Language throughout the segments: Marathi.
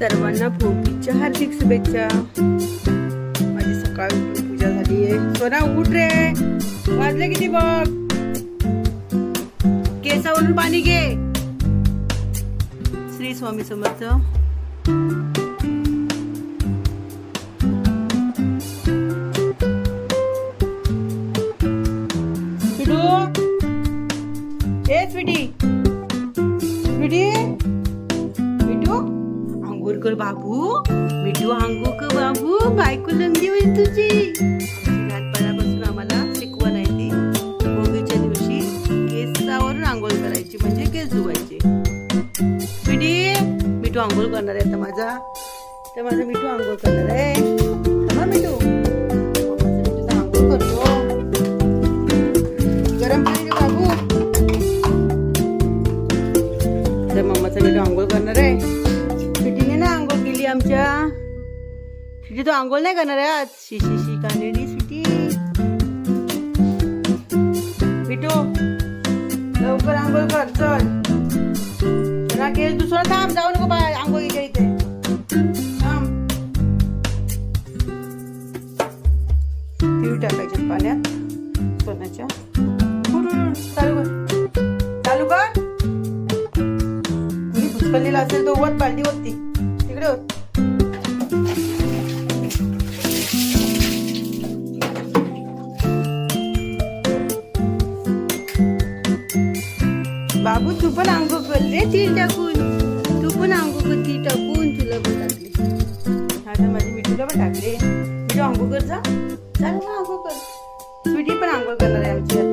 सर्वांना भोगीच्या हार्दिक शुभेच्छा. माझी सकाळ पूजा झाली आहे. सोना उठ रे. वाजले किती बघ. केसावरून पाणी घे. श्री स्वामी समर्थ. आंघोळ करणार आहे तर माझा. तर माझा मिठू आंघोळ करणार आहे. थांबा मिठू. माझा आंघोळ करतो. गरम पाणी दे बाबू. तर मम्माचा मिठू आंघोळ करणार आहे. पिटीने ना आंघोळ केली आमच्या. पिटी तू आंघोळ नाही करणार आहे आज. शी शी शी कानेडी सिटी पिटू लवकर आंघोळ कर चल. जरा केस दुसरा थांब जाऊ नको बाय आंघोळीच्या इथे. थांब. तीळ टाकायचे पाण्यात सोन्याच्या. चालू कर. चालू कर. मी भुसकलेला असेल तो वत बालदी होती स्वीटी पण आंघोळ करणार आहे आमची.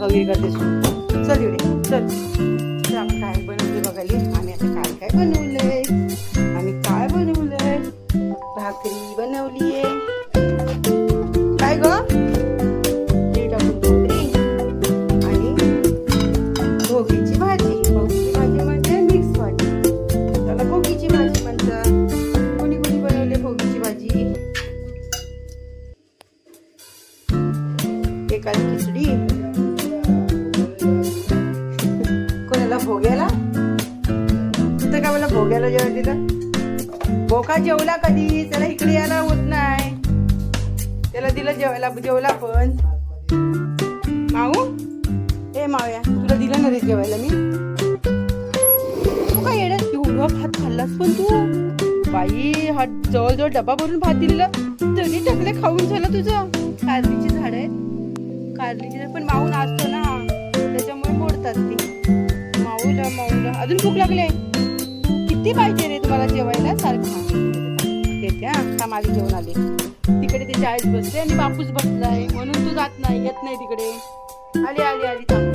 तुला ना लय चल इकडे. चल. आपण काय बनवते बघायला आणि आता काय काय बनवून कधी? त्याला इकडे यायला होत नाही. त्याला दिलं जेवायला जेवला पण माऊ? ए मावया तुला दिलं ना रे जेवायला मी? तू काय येणार एवढा भात खाल्लास पण तू? बाई हा जवळजवळ डबा भरून भात दिलेला. तरी टाकले खाऊन झालं तुझं. कारलीची झाड आहेत. कारलीची झाड. पण माऊ नाचतो ना. त्याच्यामुळे मोडतात ती. माऊला माऊला. अजून भूक लागले किती पाहिजे रे तुम्हाला जेवायला? सारखं. आता मागे ठेऊन आली. आले तिकडे तिची आईच बसली आणि बापूस बसलाय. म्हणून तू जात नाही येत नाही तिकडे. आली आली आली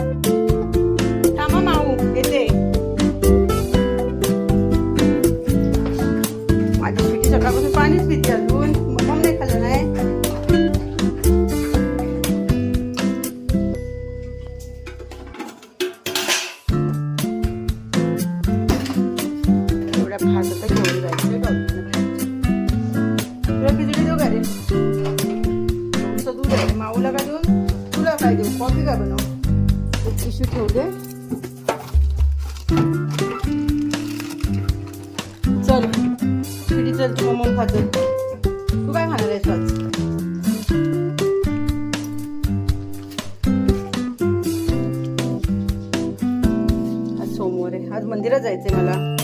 बनव एक दे चल पिढी चल तू मग खातो तू काय खाणार आहेस आज आज सोमवार आहे आज मंदिरात जायचंय मला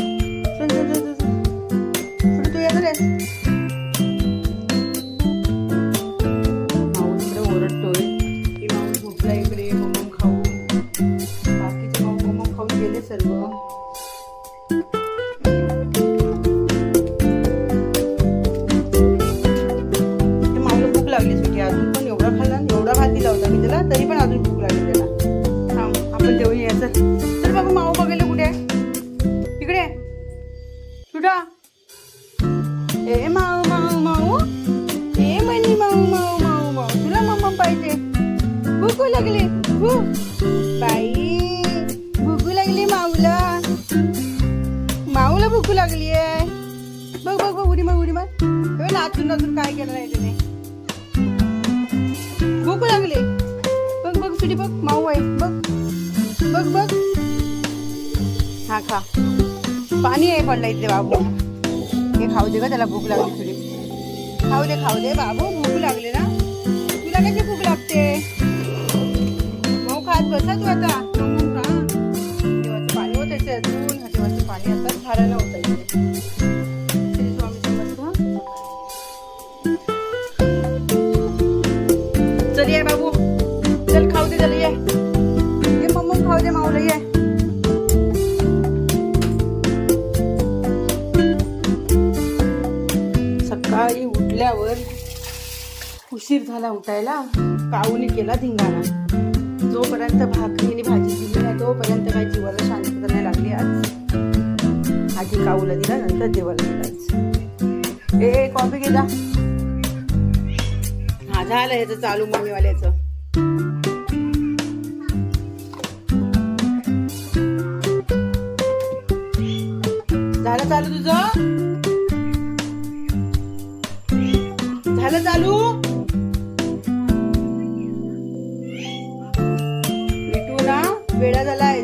असेल तर बाबा माऊ बघायला कुठे इकडे सुटा ए माऊ माऊ माऊ ए म्हणी माऊ माऊ माऊ माऊ तुला मम्मा पाहिजे. भूकू लागली. भू. बाई भूकू लागली माऊला. माऊला भूकू लागली आहे. बघ बघ बघ उडी मग उडी मग नाचून नाचून काय केलं नाही तिने भूकू लागली. बघ बघ तुझी बघ माऊ आहे. बघ. बघ बघ. हा खा. पाणी आहे पडलं इथे बाबू. हे खाऊ दे का त्याला भूक लागली थोडी. खाऊ दे खाऊ दे बाबू भूक लागले ना. तुला कशी भूक लागते? मऊ खात बसा तू आता. पाणी होत असेल अजून हा पाणी आता झाडाला होतं इथे चल ये बाबू. मम्मा ये सकाळी उठल्यावर उशीर झाला उठायला काऊने केला धिंगाणा? जोपर्यंत भाकरी आणि भाजी दिली नाही तोपर्यंत काही जीवाला शांतता नाही लागली आज? आधी काऊला दिला नंतर देवाला दिला ए कॉफी घे जा. हा झालं ह्याचं चालू मम्मीवाल्याचं. झालं चालू तुझं? झालं चालू? भेटू ना वेळा झालाय.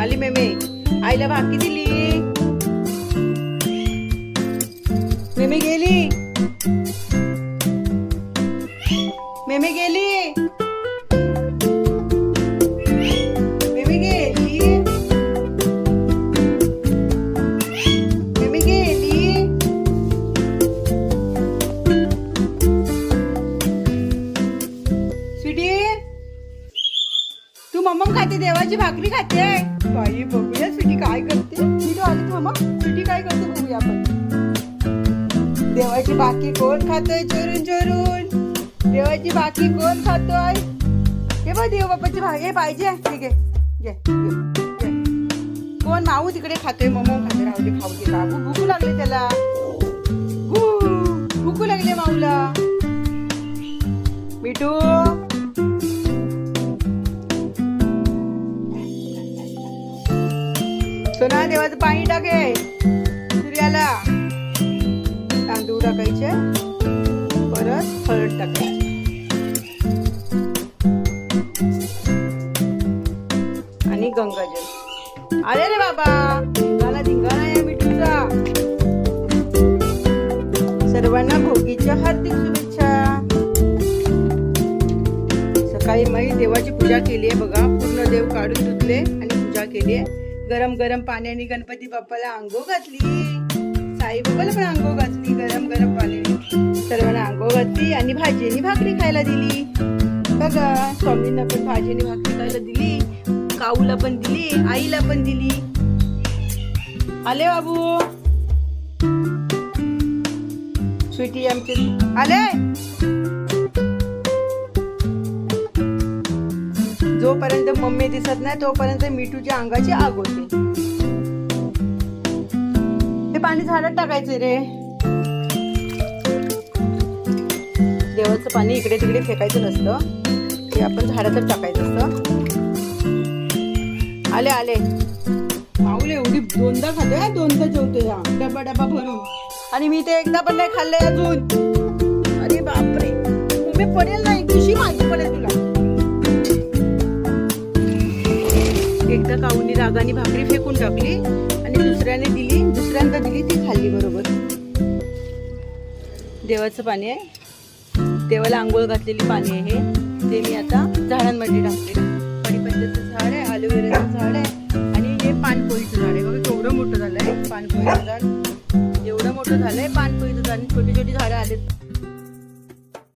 आली मेमे. आईला भाकी दिली. मेमे गेली? मेमे गेली? देवाची भाकरी खाते बाई बघूया सुटी काय करते. स्वीटी आली थांबा सुटी काय करते बघूया आपण. देवाची बाकी कोण खातोय? चोरून चोरून. देवाची बाकी कोण खातोय? हे बघ देव बाप्पाची भागी हे पाहिजे ठीक आहे कोण माऊ तिकडे खातोय? मम्मा खाते राहू दे खाऊ दे. बाबू भूकू लागले त्याला. भू- भूकू लागले माऊला. मिठू. सोना देवाचं पाणी टाके. सूर्याला तांदूळ टाकायचे परत हळद टाकायची. आणि गंगाजल. अरे रे बाबा मला धिंगाणा या मिठूचा. सर्वांना भोगीच्या हार्दिक शुभेच्छा. सकाळी मी देवाची पूजा केली आहे बघा. पूर्ण देव काढून धुतले आणि पूजा केली आहे. गरम गरम पाण्याने गणपती बाप्पाला आंघो घातली. साई पण आंघो घातली गरम गरम पाण्याने सर्वांना आंघो घातली आणि भाजीने भाकरी खायला दिली. बघा स्वामींना पण भाजीने भाकरी खायला दिली. काऊला पण दिली आईला पण दिली. आले बाबू. स्वीटी आमचे. आले? जोपर्यंत मम्मी दिसत नाही तोपर्यंत मिठूच्या अंगाची आग होते. हे पाणी झाडात टाकायचे रे. देवाचं पाणी इकडे तिकडे फेकायचं नसतं. ते आपण झाडातच टाकायचं असतं. आले आले. माऊले एवढी दोनदा खाते दोनदा जेवते या डबा डबा भरून. आणि मी ते एकदा पण नाही खाल्ले अजून. अरे बापरे. मी पडेल नाही कशी माहिती पडेल तुला. एकदा काऊनी रागाने भाकरी फेकून टाकली आणि दुसऱ्याने दिली दुसऱ्यांदा दिली ती खाल्ली बरोबर. देवाचं पाणी आहे. देवाला आंघोळ घातलेली पाणी आहे. हे ते मी आता झाडांमध्ये टाकते. कढीपत्त्याचं झाड आहे अलोवेराचं झाड आहे आणि हे पानपोळीचं झाड आहे. बघा केवढं मोठं झालं आहे पानपोळीचं झाड. एवढं मोठं झालंय पानपोळीचं झाड. आणि छोटी छोटी झाडं आलेत.